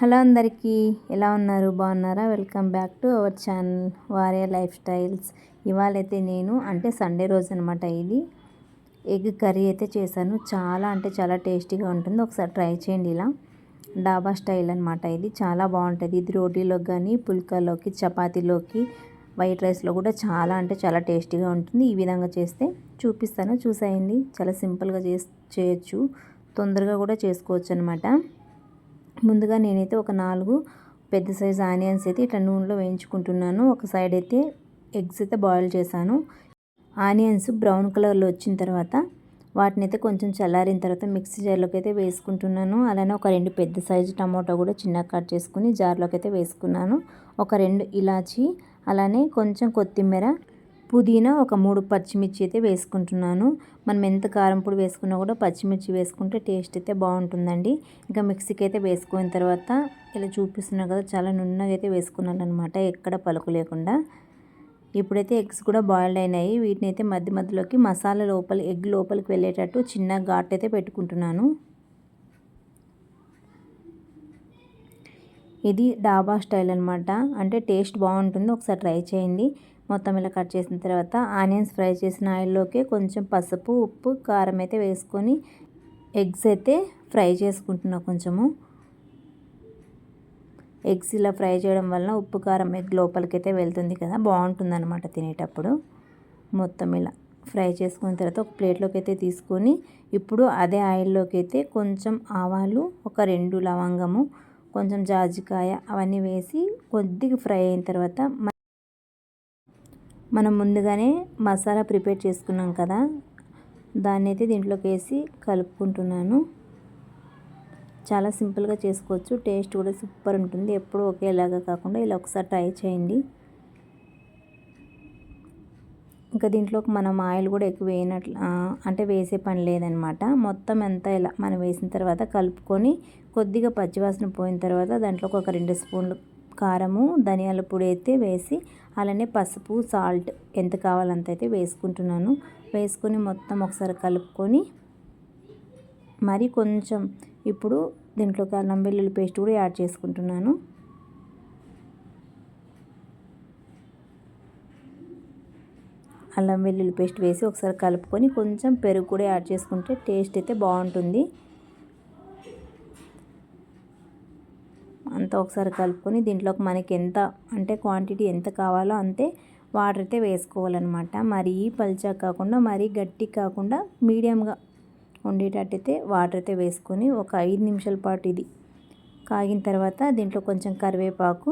Hello అందరికీ ఎలా ఉన్నారు? బాగున్నారా? Welcome back to our channel Vaare life styles. ఇవాళైతే నేను అంటే సండే రోజు అనమాట ఇది. ఎగ్ కర్రీ అయితే చేశాను. చాలా అంటే చాలా టేస్టీగా ఉంటుంది. ఒకసారి ట్రై చేయండి ఇలా. డాబా స్టైల్ అనమాట ఇది. చాలా బాగుంటుంది. ఇది రోటీలోకి కానీ పుల్కాలోకి చపాతీలోకి వైట్ రైస్లో కూడా చాలా అంటే చాలా టేస్టీగా ఉంటుంది. ఈ విధంగా చేస్తే చూపిస్తాను. చూసేయండి. చాలా సింపుల్గా చేస్ చేయొచ్చు. తొందరగా కూడా చేసుకోవచ్చు అనమాట ముందుగా నేనైతే ఒక నాలుగు పెద్ద సైజు ఆనియన్స్ అయితే ఇట్లా నూనెలో వేయించుకుంటున్నాను. ఒక సైడ్ అయితే ఎగ్స్ అయితే బాయిల్ చేశాను. ఆనియన్స్ బ్రౌన్ కలర్లో వచ్చిన తర్వాత వాటిని అయితే కొంచెం చల్లారిన తర్వాత మిక్సీ జార్లోకి అయితే వేసుకుంటున్నాను. అలానే ఒక రెండు పెద్ద సైజు టమాటో కూడా చిన్నగా కట్ చేసుకుని జార్లోకి అయితే వేసుకున్నాను. ఒక రెండు ఇలాచి అలానే కొంచెం కొత్తిమీర పుదీనా ఒక మూడు పచ్చిమిర్చి అయితే వేసుకుంటున్నాను. మనం ఎంత కారం పొడి వేసుకున్నా కూడా పచ్చిమిర్చి వేసుకుంటే టేస్ట్ అయితే బాగుంటుందండి. ఇంకా మిక్సీకి అయితే వేసుకున్న తర్వాత ఇలా చూపిస్తున్నా కదా చాలా నున్నగా అయితే వేసుకున్నాను అనమాట ఎక్కడ పలుకు లేకుండా. ఇప్పుడైతే ఎగ్స్ కూడా బాయిల్డ్ అయినాయి. వీటిని అయితే మధ్య మధ్యలోకి మసాలా లోపల ఎగ్ లోపలికి వెళ్ళేటట్టు చిన్న ఘాట్ అయితే పెట్టుకుంటున్నాను. ఇది డాబా స్టైల్ అనమాట అంటే టేస్ట్ బాగుంటుంది. ఒకసారి ట్రై చేయండి. మొత్తం ఇలా కట్ చేసిన తర్వాత ఆనియన్స్ ఫ్రై చేసిన ఆయిల్లోకి కొంచెం పసుపు ఉప్పు కారం అయితే వేసుకొని ఎగ్స్ అయితే ఫ్రై చేసుకుంటున్నా కొంచెము. ఎగ్స్ ఇలా ఫ్రై చేయడం వలన ఉప్పు కారం ఎగ్ లోపలికైతే వెళ్తుంది కదా బాగుంటుంది అనమాట తినేటప్పుడు. మొత్తం ఇలా ఫ్రై చేసుకున్న తర్వాత ఒక ప్లేట్లోకి అయితే తీసుకొని ఇప్పుడు అదే ఆయిల్లోకి అయితే కొంచెం ఆవాలు ఒక రెండు లవంగము కొంచెం జాజికాయ అవన్నీ వేసి కొద్దిగా ఫ్రై అయిన తర్వాత మనం ముందుగానే మసాలా ప్రిపేర్ చేసుకున్నాం కదా దాన్ని అయితే దీంట్లోకి వేసి కలుపుకుంటున్నాను. చాలా సింపుల్గా చేసుకోవచ్చు టేస్ట్ కూడా సూపర్ ఉంటుంది. ఎప్పుడు ఒకేలాగా కాకుండా ఇలా ఒకసారి ట్రై చేయండి. ఇంకా దీంట్లోకి మనం ఆయిల్ కూడా ఎక్కువ వేయనట్లు అంటే వేసే పని లేదనమాట. మొత్తం అంతా ఇలా మనం వేసిన తర్వాత కలుపుకొని కొద్దిగా పచ్చివాసన పోయిన తర్వాత దాంట్లోకి ఒక రెండు స్పూన్లు కారము ధనియాల పొడి అయితే వేసి అలానే పసుపు సాల్ట్ ఎంత కావాలంత అయితే వేసుకుంటున్నాను. వేసుకొని మొత్తం ఒకసారి కలుపుకొని మరి కొంచెం ఇప్పుడు దీంట్లోకి అల్లం వెల్లుల్లి పేస్ట్ కూడా యాడ్ చేసుకుంటున్నాను. అల్లం వెల్లుల్లి పేస్ట్ వేసి ఒకసారి కలుపుకొని కొంచెం పెరుగు కూడా యాడ్ చేసుకుంటే టేస్ట్ అయితే బాగుంటుంది. అంతా ఒకసారి కలుపుకొని దీంట్లోకి మనకి ఎంత అంటే క్వాంటిటీ ఎంత కావాలో అంతే వాటర్ అయితే వేసుకోవాలన్నమాట. మరీ పల్చా కాకుండా మరీ గట్టి కాకుండా మీడియంగా ఉండేటట్టయితే వాటర్ అయితే వేసుకొని ఒక ఐదు నిమిషాల పాటు ఇది కాగిన తర్వాత దీంట్లో కొంచెం కరివేపాకు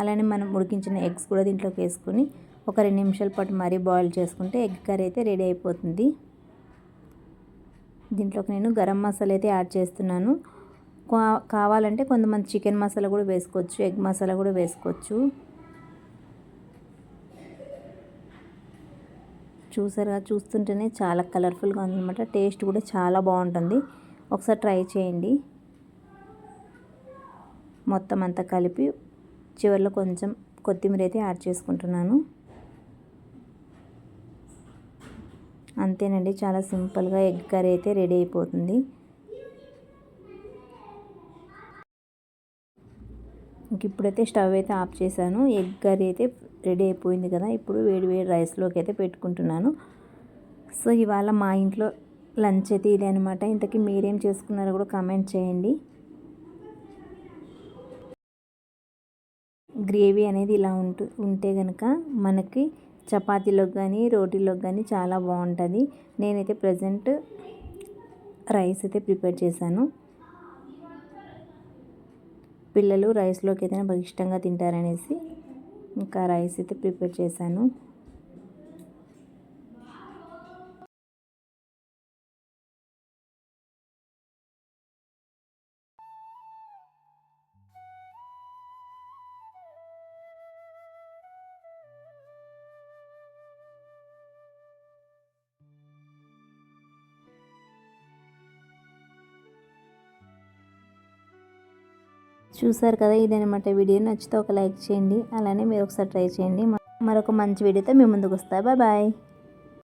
అలానే మనం ఉడికించిన ఎగ్స్ కూడా దీంట్లోకి వేసుకొని ఒక రెండు నిమిషాల పాటు మరీ బాయిల్ చేసుకుంటే ఎగ్ కర్రీ అయితే రెడీ అయిపోతుంది. దీంట్లోకి నేను గరం మసాలా అయితే యాడ్ చేస్తున్నాను. కావాలంటే కొంతమంది చికెన్ మసాలా కూడా వేసుకోవచ్చు ఎగ్ మసాలా కూడా వేసుకోవచ్చు. చూసారుగా చూస్తుంటేనే చాలా కలర్ఫుల్గా ఉందన్నమాట. టేస్ట్ కూడా చాలా బాగుంటుంది. ఒకసారి ట్రై చేయండి. మొత్తం అంతా కలిపి చివరిలో కొంచెం కొత్తిమీర అయితే యాడ్ చేసుకుంటున్నాను. అంతేనండి చాలా సింపుల్గా ఎగ్ కర్రీ అయితే రెడీ అయిపోతుంది. ఇప్పుడైతే స్టవ్ అయితే ఆఫ్ చేశాను. ఎగ్ కర్రీ అయితే రెడీ అయిపోయింది కదా. ఇప్పుడు వేడి వేడి రైస్లోకి అయితే పెట్టుకుంటున్నాను. సో ఇవాళ మా ఇంట్లో లంచ్ అయితే ఇదే అనమాట ఇంతకీ మీరేం చేసుకున్నారో కూడా కామెంట్ చేయండి. గ్రేవీ అనేది ఇలా ఉంటు ఉంటే కనుక మనకి చపాతీలోకి కానీ రోటీలోకి కానీ చాలా బాగుంటుంది. నేనైతే ప్రజెంట్ రైస్ అయితే ప్రిపేర్ చేశాను. పిల్లలు రైస్లోకి ఏదైనా బాగా ఇష్టంగా తింటారనేసి ఇంకా రైస్ అయితే ప్రిపేర్ చేశాను. చూసారు కదా ఇదనమాట వీడియో. నచ్చితే ఒక లైక్ చేయండి. అలానే మీరు ఒకసారి ట్రై చేయండి. మరొక మంచి వీడియోతో మీ ముందుకు వస్తా. Bye bye.